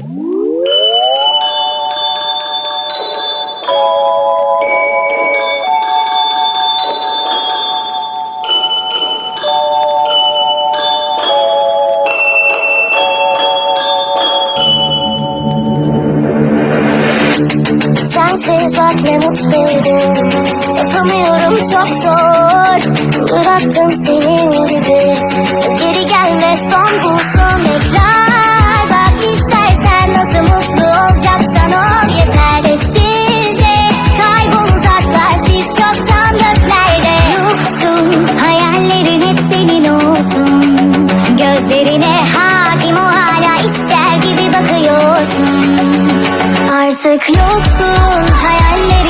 Sensiz bak ne mutluydum. Yapamıyorum çok zor. Bıraktım senin gibi. Geri gelme son bulsun Artık yoksun hayallerin